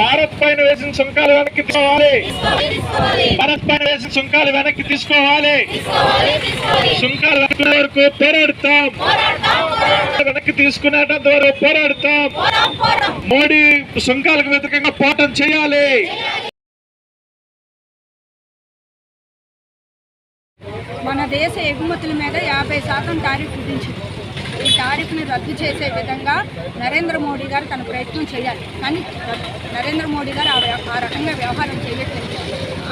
భారత్ పైన వేసిన సుంకాలు వెనక్కి తీసుకోవాలి. భారత్ పైన వేసిన సుంకాలు వెనక్కి తీసుకోవాలి. సుంకాలు వెనక్కి వరకు పోరాడతాం. వెనక్కి తీసుకునేటంత వరకు పోరాడతాం. మోడీ సుంకాలకు వ్యతిరేకంగా పోటం చేయాలి. మన దేశ ఎగుమతుల మీద యాభై శాతం టారిఫ్ విధించింది. ఈ టారిఫ్ను రద్దు చేసే విధంగా నరేంద్ర మోడీ గారు తన ప్రయత్నం చేయాలి. కానీ నరేంద్ర మోడీ గారు ఆ వ్య- ఆ రకంగా వ్యవహారం చేయట్లేదు.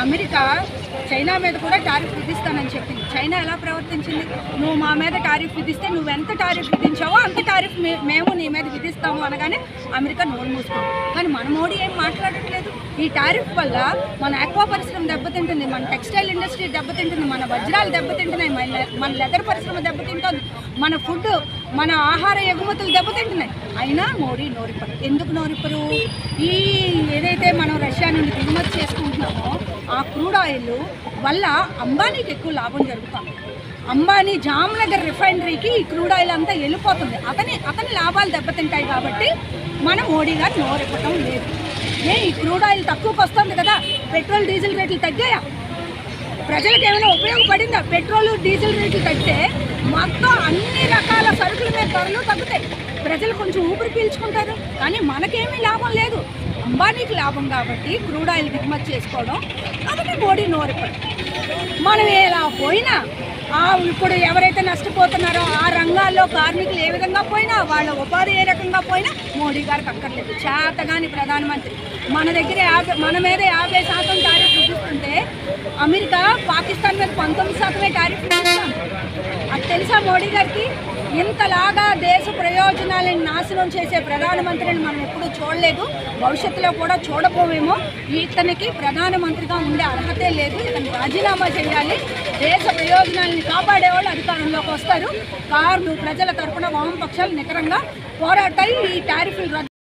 అమెరికా చైనా మీద కూడా టారిఫ్ విధిస్తానని చెప్పింది. చైనా ఎలా ప్రవర్తించింది? నువ్వు మా మీద టారిఫ్ విధిస్తే నువ్వు ఎంత టారిఫ్ విధించావో అంత టారిఫ్ మేము నీ మీద విధిస్తాము అనగానే అమెరికా నోరు మూసుకుంది కానీ మన మోడీ ఏం మాట్లాడట్లేదు? ఈ టారిఫ్ వల్ల మన ఆక్వా పరిశ్రమ దెబ్బతింటుంది మన టెక్స్టైల్ ఇండస్ట్రీ దెబ్బతింటుంది మన వజ్రాలు దెబ్బతింటున్నాయి మన లె- మన లెదర్ పరిశ్రమ దెబ్బతింటుంది మన ఫుడ్ మన ఆహార ఎగుమతులు దెబ్బతింటున్నాయి. అయినా మోడీ నోరిపరు. ఎందుకు నోరిపరు? ఈ ఏదైతే మనం రష్యా నుండి దిగుమతి చేసుకుంటున్నామో ఆ క్రూడ్ ఆయిల్ వల్ల అంబానీకి ఎక్కువ లాభం జరుగుతుంది. అంబానీ జామ్నగర్ రిఫైనరీకి ఈ క్రూడ్ ఆయిల్ అంతా వెళ్ళిపోతుంది. అతని అతని లాభాలు దెబ్బతింటాయి కాబట్టి మన మోడీ గారు నోరిప్పటం లేదు. ఏ ఈ క్రూడ్ ఆయిల్ తక్కువకు వస్తుంది కదా పెట్రోల్ డీజిల్ రేట్లు తగ్గాయా? ప్రజలకు ఏమైనా ఉపయోగపడిందా? పెట్రోల్ డీజిల్ రేట్లు తగ్గితే మొత్తం అన్ని రకాల సరుకుల మీద ధరలు తగ్గుతాయి. ప్రజలు కొంచెం ఊపిరి పీల్చుకుంటారు కానీ మనకేమీ లాభం లేదు. అంబానీకి లాభం కాబట్టి క్రూడ్ ఆయిల్ దిగుమతి చేసుకోవడం కాబట్టి మోడీ నోరిపడు మనం ఎలా పోయినా ఆ ఇప్పుడు ఎవరైతే నష్టపోతున్నారో ఆ రంగాల్లో కార్మికులు ఏ విధంగా పోయినా వాళ్ళ ఉపాధి ఏ రకంగా పోయినా మోడీ గారికి అక్కర్లేదు. చేతగాని ప్రధానమంత్రి. మన దగ్గర యాభై మన మీద యాభై శాతం టారిఫ్ విధిస్తుంటే అమెరికా పాకిస్తాన్ మీద పంతొమ్మిది శాతమే టారిఫ్ విధిస్తుంది అది తెలుసా మోడీ గారికి ఇంతలాగా దేశ ప్రయోజనాలను నాశనం చేసే ప్రధానమంత్రిని మనం ఎప్పుడూ చూడలేదు. భవిష్యత్తులో కూడా చూడబోమేమో. ఇతనికి ప్రధానమంత్రిగా ఉండే అర్హతే లేదు. ఇతను రాజీనామా చేయాలి. దేశ ప్రయోజనాలను కాపాడేవాళ్ళు అధికారంలోకి వస్తారు. కార్లు ప్రజల తరఫున వామపక్షాలు నికరంగా పోరాటాయి ఈ టారిఫ్లు